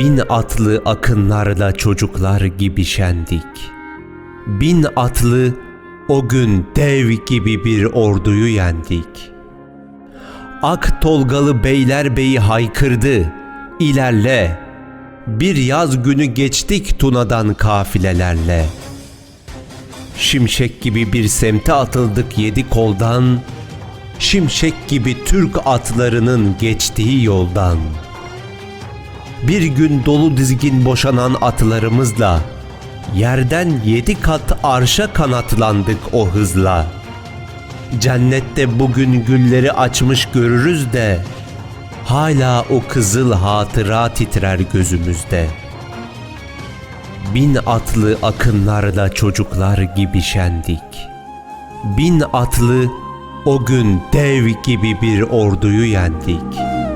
Bin atlı akınlarla çocuklar gibi şendik. Bin atlı o gün dev gibi bir orduyu yendik. Ak tolgalı beylerbeyi haykırdı. İlerle. Bir yaz günü geçtik Tuna'dan kafilelerle. Şimşek gibi bir semte atıldık yedi koldan. Şimşek gibi Türk atlarının geçtiği yoldan. Bir gün dolu dizgin boşanan atlarımızla yerden yedi kat arşa kanatlandık o hızla. Cennette bugün gülleri açmış görürüz de hala o kızıl hatıra titrer gözümüzde. Bin atlı akınlarla çocuklar gibi şendik. Bin atlı o gün dev gibi bir orduyu yendik.''